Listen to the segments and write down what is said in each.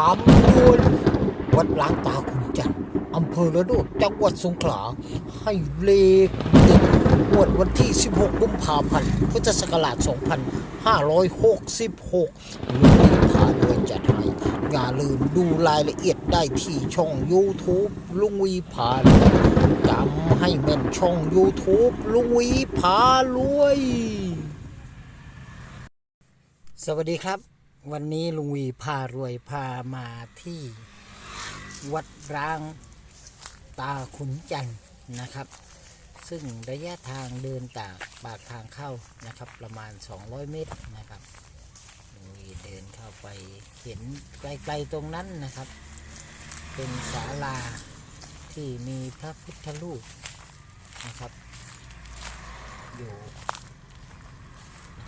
อำนวยวัดล้างตาคุณจันทร์อำเภอระโดดจังหวัดสงขลาให้เลขเด็ดงวดวันที่ 16 กุมภาพันธ์ พุทธศักราช 2566ลุงวิพาโดยจัดให้อย่าลืมดูรายละเอียดได้ที่ช่อง YouTube ลุงวีพาจำให้แม่นช่อง YouTube ลุงวีพารวย สวัสดีครับ วันนี้ลุงวีพารวยพามาที่วัดร้างตาขุนจันทร์นะครับ ซึ่งระยะทางเดินจากปากทางเข้านะครับ ประมาณ 200 เมตรนะครับลุงวีเดินเข้าไปเห็นไกลๆตรงนั้นนะครับ เป็นศาลาที่มีพระพุทธรูปนะครับ อยู่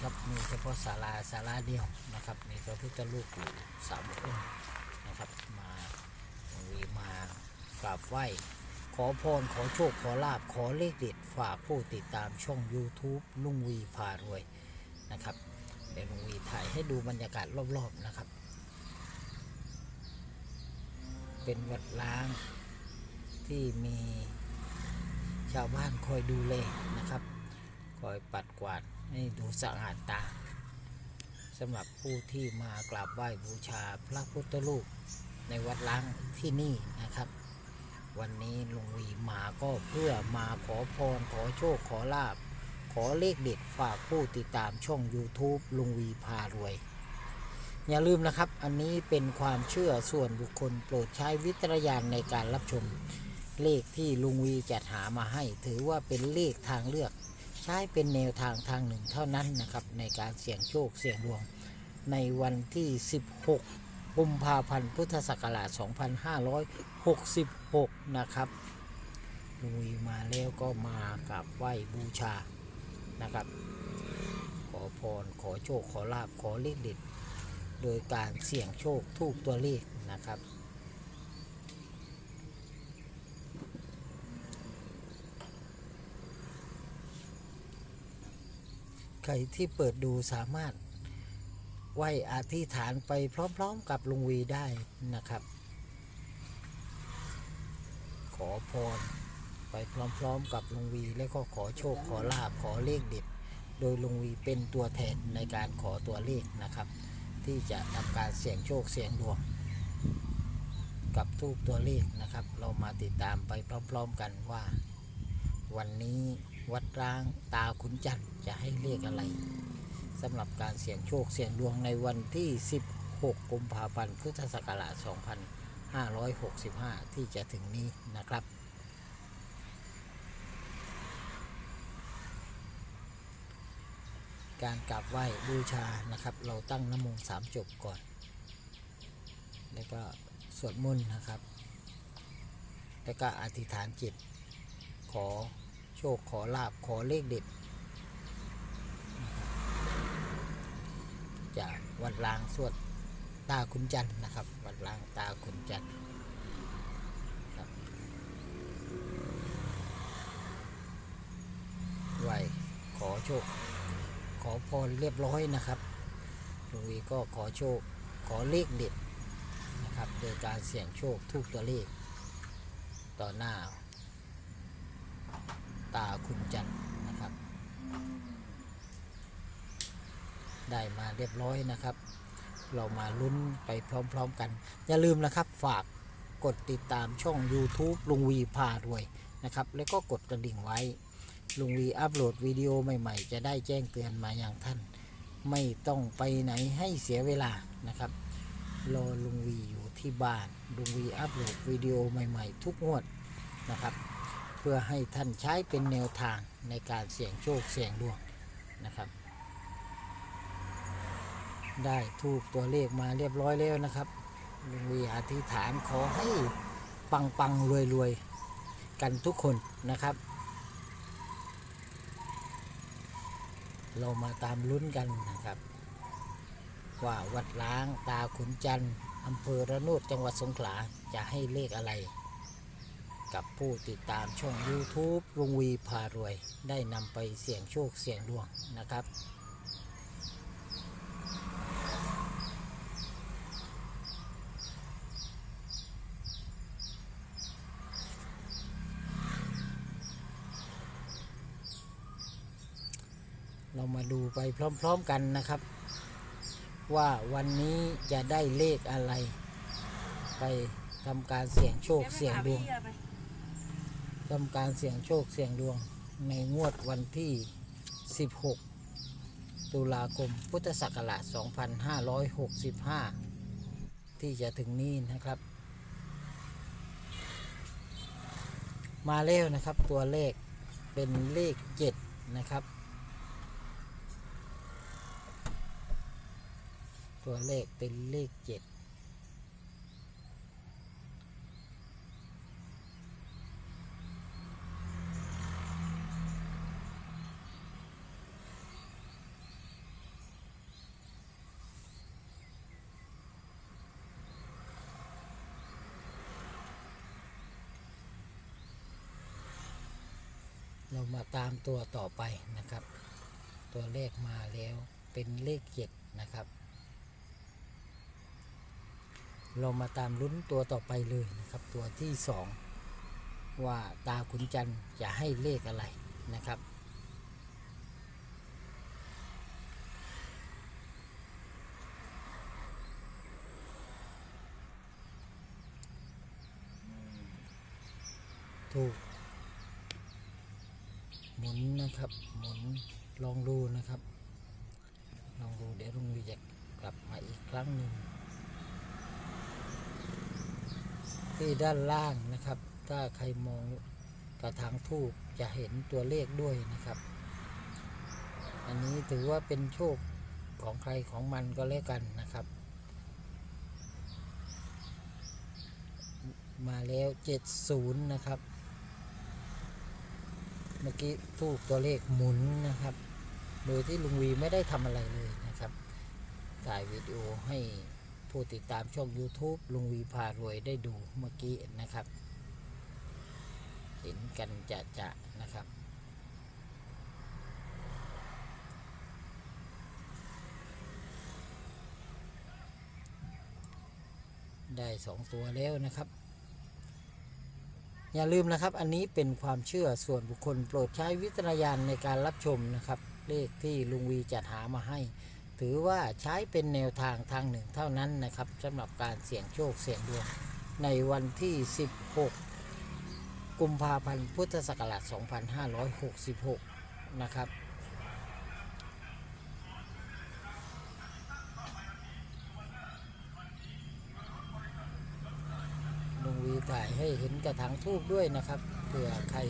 ครับมีเฉพาะศาลาศาลาเดียวนะครับมีพระพุทธรูปอยู่สามองค์นะครับมาวีมากราบไหว้ขอพรขอโชคขอลาบขอเลขเด็ดฝากผู้ติดตามช่อง YouTube ลุงวีพารวยนะครับเดี๋ยวลุงวีถ่ายให้ดูบรรยากาศรอบๆนะครับ เป็นวัดล้างที่มีชาวบ้านคอยดูแลนะครับ คอยปัดกวาดให้ดูสะอาดตาสำหรับผู้ที่มากราบไหว้บูชาพระพุทธรูปในวัดล้างที่นี่นะครับ วันนี้ลุงวีมาก็เพื่อมาขอพรขอโชคขอลาบ ขอเลขเด็ดฝากผู้ติดตามช่อง YouTube ลุงวีพารวย อย่าลืมนะครับ อันนี้เป็นความเชื่อส่วนบุคคลโปรดใช้วิจารณญาณในการรับชม เลขที่ลุงวีจัดหามาให้ ถือว่าเป็นเลขทางเลือก ใช้เป็นแนวทางทางหนึ่งเท่านั้นนะครับ ในการเสี่ยงโชคเสี่ยงดวง ในวันที่ 16กุมภาพันธ์พุทธศักราช 2566 นะครับลุยมาแล้วก็มากราบไหว้บูชานะครับ ขอพรขอโชคขอลาบขอเลขเด็ด โดยการเสี่ยงโชคทูกตัวเลขนะครับ ใครที่เปิดดูสามารถไหวอธิษฐานไปพร้อมๆกับลุงวีได้นะครับ ขอพรไปพร้อมๆกับลุงวี และก็ขอโชคขอลาบขอเลขเด็ด โดยลุงวีเป็นตัวแทนในการขอตัวเลขนะครับ ที่จะทำการเสี่ยงโชคเสี่ยงดวง กับทุกตัวเลขนะครับ เรามาติดตามไปพร้อมๆกันว่า วันนี้ วัดร้างตาขุนจันทร์จะให้เลขอะไรสำหรับการเสี่ยงโชคเสี่ยงดวงในวันที่ 16 กุมภาพันธ์พุทธศักราช 2565 ที่จะถึงนี้นะครับ การกราบไหว้บูชานะครับ เราตั้งน้ำมนต์สามจบก่อน แล้วก็สวดมนต์นะครับ แล้วก็อธิษฐานจิตขอ โชคขอลาบขอเลขเด็ด จากวัดลางสวดตาขุนจันนะครับ วัดลางตาขุนจันครับไหวขอโชค ขอพรเรียบร้อยนะครับลวงวีก็ขอโชคขอเลขเด็ดนะครับ โดยการเสี่ยงโชคทุกตัวเลขต่อหน้า ตาคุณจันนะครับ ได้มาเรียบร้อยนะครับ เรามาลุ้นไปพร้อมๆกัน อย่าลืมนะครับฝากกดติดตามช่อง YouTube ลุงวีพาด้วยนะครับ แล้วก็กดกระดิ่งไว้ ลุงวีอัปโหลดวิดีโอใหม่ๆ จะได้แจ้งเตือนมาอย่างท่าน ไม่ต้องไปไหนให้เสียเวลานะครับรอลุงวีอยู่ที่บ้านลุงวีอัปโหลดวิดีโอใหม่ ๆ ทุกงวดนะครับ พื่อให้ท่านใช้เป็นแนวทางในการเสี่ยงโชคเสี่ยงดวงนะครับ ได้ทูกตัวเลขมาเรียบร้อยแล้วนะครับลุงวีอธิษฐานขอให้ปังปังรวยรวยกันทุกคนนะครับ เรามาตามลุ้นกันนะครับว่าวัดล้างตาขุนจันทร์อำเภอระโนดจังหวัดสงขลาจะให้เลขอะไร กับผู้ติดตามช่อง YouTube ลุงวีพารวย ได้นำไปเสี่ยงโชคเสี่ยงดวงนะครับ เรามาดูไปพร้อมๆกันนะครับ ว่าวันนี้จะได้เลขอะไร ไปทำการเสี่ยงโชคเสี่ยงดวง ทำการเสี่ยงโชคเสี่ยงดวงในงวดวันที่ 16 ตุลาคม พุทธศักราช 2565 ที่จะถึงนี้นะครับ มาแล้วนะครับตัวเลขเป็นเลข 7 นะครับ ตัวเลขเป็นเลข 7 เรามาตามตัวต่อไปนะครับ ตัวเลขมาแล้วเป็นเลขเจ็ดนะครับ เรามาตามลุ้นตัวต่อไปเลยนะครับ ตัวที่สองว่าตาขุนจันจะให้เลขอะไรนะครับถูก หมุนนะครับ หมุนลองดูนะครับ ลองดูเดี๋ยวลุงวีจะกลับมาอีกครั้งหนึ่งที่ด้านล่างนะครับ ถ้าใครมองกระถางทูบจะเห็นตัวเลขด้วยนะครับ อันนี้ถือว่าเป็นโชคของใครของมันก็แล้วกันนะครับ มาแล้ว 70 นะครับ มื่อกี้ทูกตัวเลขหมุนนะครับ โดยที่ลุงวีไม่ได้ทำอะไรเลยนะครับ ถ่ายวิดีโอให้ผู้ติดตามช่อง YouTube ลุงวีพารวยได้ดูเมื่อกี้นะครับ เห็นกันจะจะนะครับ ได้สองตัวแล้วนะครับ อย่าลืมนะครับ อันนี้เป็นความเชื่อส่วนบุคคลโปรดใช้วิจารณญาณในการรับชมนะครับ เลขที่ลุงวีจัดหามาให้ ถือว่าใช้เป็นแนวทางทางหนึ่งเท่านั้นนะครับสำหรับการเสี่ยงโชคเสี่ยงดวงในวันที่ 16 กุมภาพันธ์พุทธศักราช 2566 นะครับ ลุงวีถ่าย ให้เห็นกระถางทูบด้วยนะครับเผื่อใคร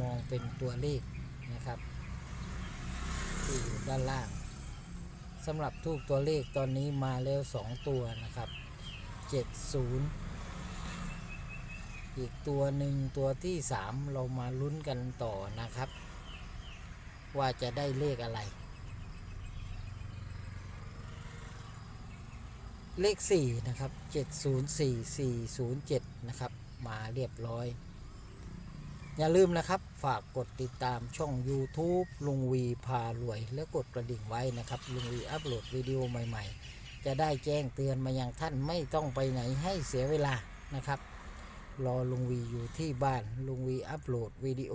มองเป็นตัวเลขนะครับที่อยู่ด้านล่างสำหรับทูบตัวเลขตอนนี้มาแล้วสองตัวนะครับ70อีกตัวหนึ่งตัวที่สามเรามาลุ้นกันต่อนะครับ ว่าจะได้เลขอะไร เลข4นะครับ704407นะครับ มาเรียบร้อย อย่าลืมนะครับ ฝากกดติดตามช่อง YouTube ลุงวีพารวย แล้วกดกระดิ่งไว้นะครับ ลุงวีอัปโหลดวิดีโอใหม่ ๆ จะได้แจ้งเตือนมายังท่านไม่ต้องไปไหนให้เสียเวลานะครับ รอลุงวีอยู่ที่บ้าน ลุงวีอัปโหลดวิดีโอ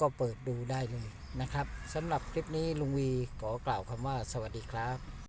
ก็เปิดดูได้เลยนะครับสำหรับคลิปนี้ลุงวีขอกล่าวคำว่าสวัสดีครับ